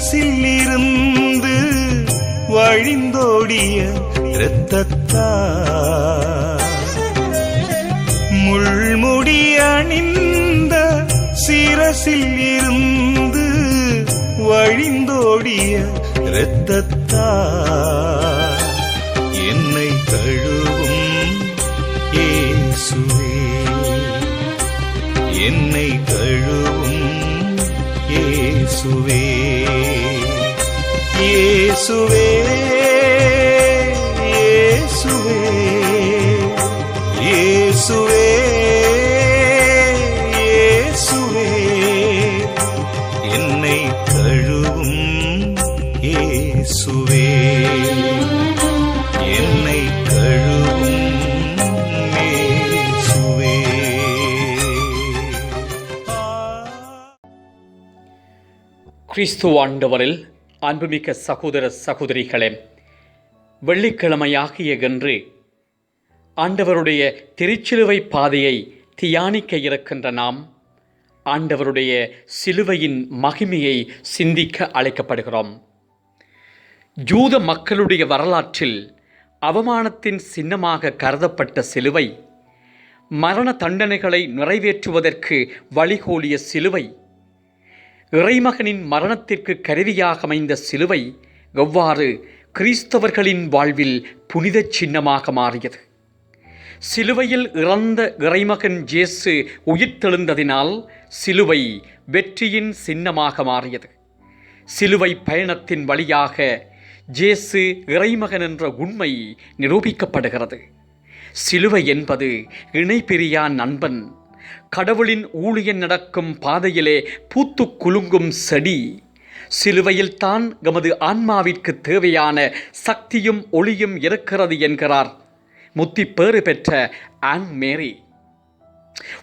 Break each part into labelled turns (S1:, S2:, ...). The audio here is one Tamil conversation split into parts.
S1: மனசில் இருந்து வழிந்தோடிய இரத்தத்தா. முள்முடி அணிந்த சிரசில் இருந்து வழிந்தோடிய இரத்தத்தா. என்னை கழுவும் இயேசுவே. என்னை கழுவும் இயேசுவே இயேசுவே இயேசுவே இயேசுவே இயேசுவே. என்னை கழுவும் இயேசுவே. என்னை
S2: கிறிஸ்துவ ஆண்டவரில் அன்புமிக்க சகோதர சகோதரிகளே வெள்ளிக்கிழமையாகிய என்று ஆண்டவருடைய திருச்சிலுவை பாதையை தியானிக்க இருக்கின்ற நாம் ஆண்டவருடைய சிலுவையின் மகிமையை சிந்திக்க அழைக்கப்படுகிறோம். ஜூத மக்களுடைய வரலாற்றில் அவமானத்தின் சின்னமாக கருதப்பட்ட சிலுவை மரண தண்டனைகளை நிறைவேற்றுவதற்கு வழிகோலிய சிலுவை இறைமகனின் மரணத்திற்கு கருவியாக அமைந்த சிலுவை எவ்வாறு கிறிஸ்தவர்களின் வாழ்வில் புனிதச் சின்னமாக மாறியது? சிலுவையில் இறந்த இறைமகன் ஜேசு உயிர்த்தெழுந்ததினால் சிலுவை வெற்றியின் சின்னமாக மாறியது. சிலுவை பயணத்தின் வழியாக ஜேசு இறைமகன் என்ற உண்மை நிரூபிக்கப்படுகிறது. சிலுவை என்பது இணைபிரியா நண்பன் கடவுளின் ஊழியன் நடக்கும் பாதையிலே பூத்து குலுங்கும் செடி. சிலுவையில்தான் எமது ஆன்மாவிற்கு தேவையான சக்தியும் ஒளியும் இருக்கிறது என்கிறார் முத்தி பேறு பெற்ற ஆன் மேரி.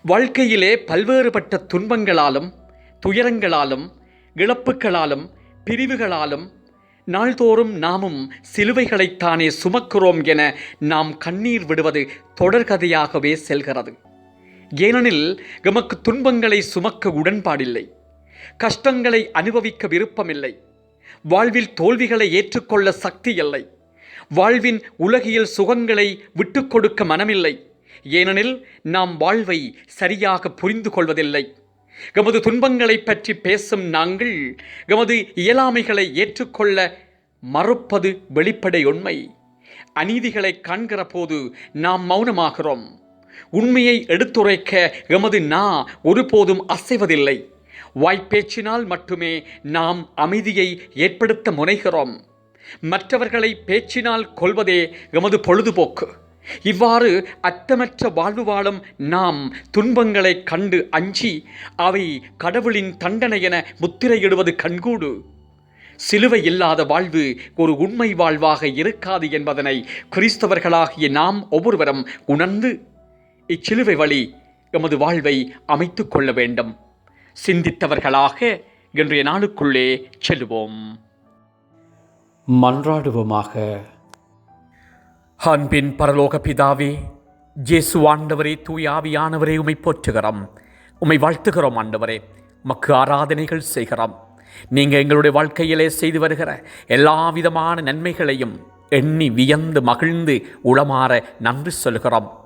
S2: வாழ்க்கையிலே பல்வேறுபட்ட துன்பங்களாலும் துயரங்களாலும் இழப்புகளாலும் பிரிவுகளாலும் நாள்தோறும் நாமும் சிலுவைகளைத்தானே சுமக்கிறோம் என நாம் கண்ணீர் விடுவது தொடர்கதையாகவே செல்கிறது. ஏனெனில் எமக்கு துன்பங்களை சுமக்க உடன்பாடில்லை கஷ்டங்களை அனுபவிக்க விருப்பமில்லை வாழ்வில் தோல்விகளை ஏற்றுக்கொள்ள சக்தி இல்லை வாழ்வின் உலகியல் சுகங்களை விட்டுக்கொடுக்க மனமில்லை. ஏனெனில் நாம் வாழ்வை சரியாக புரிந்து கொள்வதில்லை. எமது துன்பங்களைப் பற்றி பேசும் நாங்கள் எமது இயலாமைகளை ஏற்றுக்கொள்ள மறுப்பது வெளிப்படை உண்மை. அநீதிகளை காண்கிற போது நாம் மௌனமாகிறோம். உண்மையை எடுத்துரைக்க எமது நா ஒருபோதும் அசைவதில்லை. வாய்ப்பேச்சினால் மட்டுமே நாம் அமைதியை ஏற்படுத்த முனைகிறோம். மற்றவர்களை பேச்சினால் கொள்வதே எமது பொழுதுபோக்கு. இவ்வாறு அத்தமற்ற வாழ்வு வாழும் நாம் துன்பங்களை கண்டு அஞ்சி அவை கடவுளின் தண்டனை என முத்திரையிடுவது கண்கூடு. சிலுவை இல்லாத வாழ்வு ஒரு உண்மை வாழ்வாக இருக்காது என்பதனை கிறிஸ்தவர்களாகிய நாம் ஒவ்வொருவரும் உணர்ந்து இச்சிலுவை வழி எமது வாழ்வை அமைத்துக் கொள்ள வேண்டும். சிந்தித்தவர்களாக இன்றைய நாளுக்குள்ளே செல்வோம். மன்றாடுவோமாக. அன்பின் பரலோக பிதாவே ஜேசு ஆண்டவரே தூய் ஆவியானவரே உமை போற்றுகிறோம். உமை வாழ்த்துகிறோம் ஆண்டவரே மக்கு ஆராதனைகள் செய்கிறோம். நீங்கள் எங்களுடைய வாழ்க்கையிலே செய்து வருகிற எல்லா விதமான நன்மைகளையும் எண்ணி வியந்து மகிழ்ந்து உளமாற நன்றி சொல்கிறோம்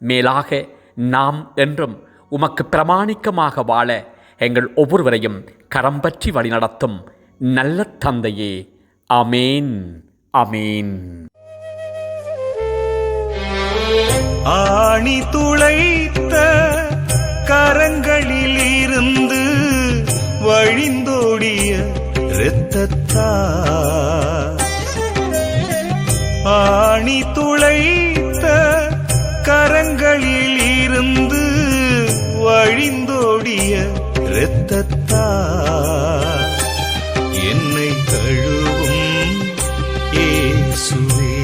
S2: மேலாக நாம் என்றும் உமக்கு பிரமாணிக்கமாக வாழ எங்கள் ஒவ்வொருவரையும் கரம் பற்றி வழிநடத்தும் நல்ல தந்தையே. அமேன் அமேன்
S1: ஆணி துளைத்த கரங்களில் இருந்து வழிந்தோடிய இரத்தத்தா ஆணி துளைத்த கரங்களில் இருந்து வழிந்தோடிய இரத்தத்தா. என்னை கழுவும் ஏசுவே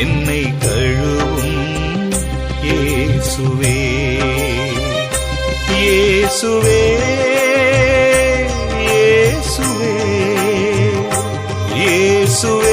S1: என்னை கழுவும் ஏசுவே ஏசுவே ஏசுவே ஏசுவே